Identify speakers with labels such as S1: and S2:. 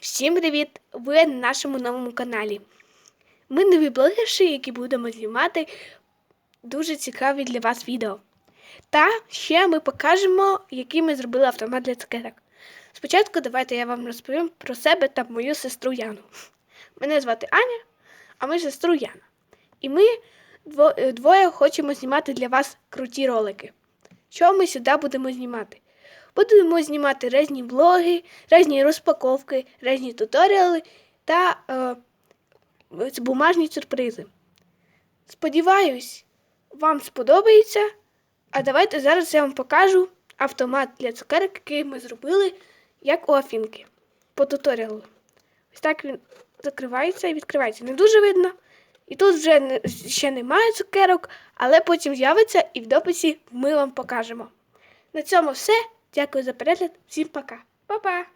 S1: Всім привіт! Ви на нашому новому каналі. Ми нові блогерші, які будемо знімати дуже цікаві для вас відео. Та ще ми покажемо, який ми зробили автомат для цукерок. Спочатку давайте я вам розповім про себе та мою сестру Яну. Мене звати Аня, а ми сестру Яна. І ми е, двоє хочемо знімати для вас круті ролики. Що ми сюди будемо знімати? Будемо знімати різні блоги, різні розпаковки, різні туторіали та е, бумажні сюрпризи. Сподіваюсь, вам сподобається. А давайте зараз я вам покажу автомат для цукерок, який ми зробили, як у Афінки по туторіалу. Ось так він закривається і відкривається. Не дуже видно. І тут вже не- ще немає цукерок, але потім з'явиться і в дописі ми вам покажемо. На цьому все. Дякую за перегляд. Всім пока. Па-па!